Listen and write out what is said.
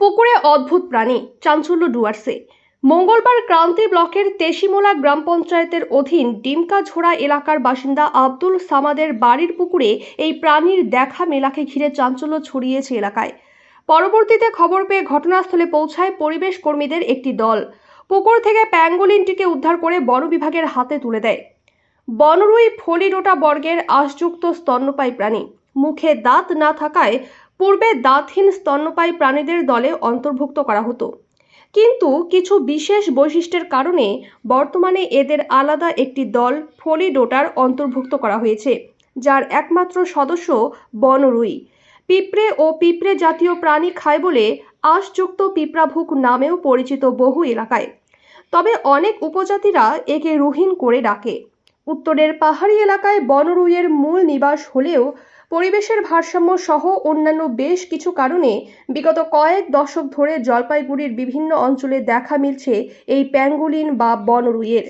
পুকুরে অদ্ভুত প্রাণী, চাঞ্চল্য ডুয়ার্সে। মঙ্গলবার ক্রান্তি ব্লকের তেশিমোলা গ্রাম পঞ্চায়েতের অধীন ডিমকাঝোড়া এলাকার বাসিন্দা আব্দুল সামাদের বাড়ির পুকুরে এই প্রাণীর দেখা মেলাকে ঘিরে চাঞ্চল্য ছড়িয়েছে এলাকায়। পরবর্তীতে খবর পেয়ে ঘটনাস্থলে পৌঁছায় পরিবেশ কর্মীদের একটি দল। পুকুর থেকে প্যাঙ্গোলিনটিকে উদ্ধার করে বন বিভাগের হাতে তুলে দেয়। বনরুই ফলিডোটা বর্গের আশযুক্ত স্তন্যপায়ী প্রাণী। মুখে দাঁত না থাকায় পূর্বে দাঁতহীন স্তন্যপায়ী প্রাণীদের দলে অন্তর্ভুক্ত করা হতো। কিন্তু কিছু বিশেষ বৈশিষ্ট্যের কারণে বর্তমানে এদের আলাদা একটি দল ফলিডোটার অন্তর্ভুক্ত করা হয়েছে, যার একমাত্র সদস্য বনরুই পিঁপড়ে ও পিঁপড়ে জাতীয় প্রাণী খায় বলে আঁশযুক্ত পিঁপড়াভুক নামেও পরিচিত বহু এলাকায়। তবে অনেক উপজাতিরা একে রুহিন করে ডাকে। উত্তরের পাহাড়ি এলাকায় বনরুইয়ের মূল নিবাস হলেও পরিবেশের ভারসাম্য সহ অন্যান্য বেশ কিছু কারণে বিগত কয়েক দশক ধরে জলপাইগুড়ির বিভিন্ন অঞ্চলে দেখা মিলছে এই প্যাঙ্গুলিন বা বনরুইয়ের।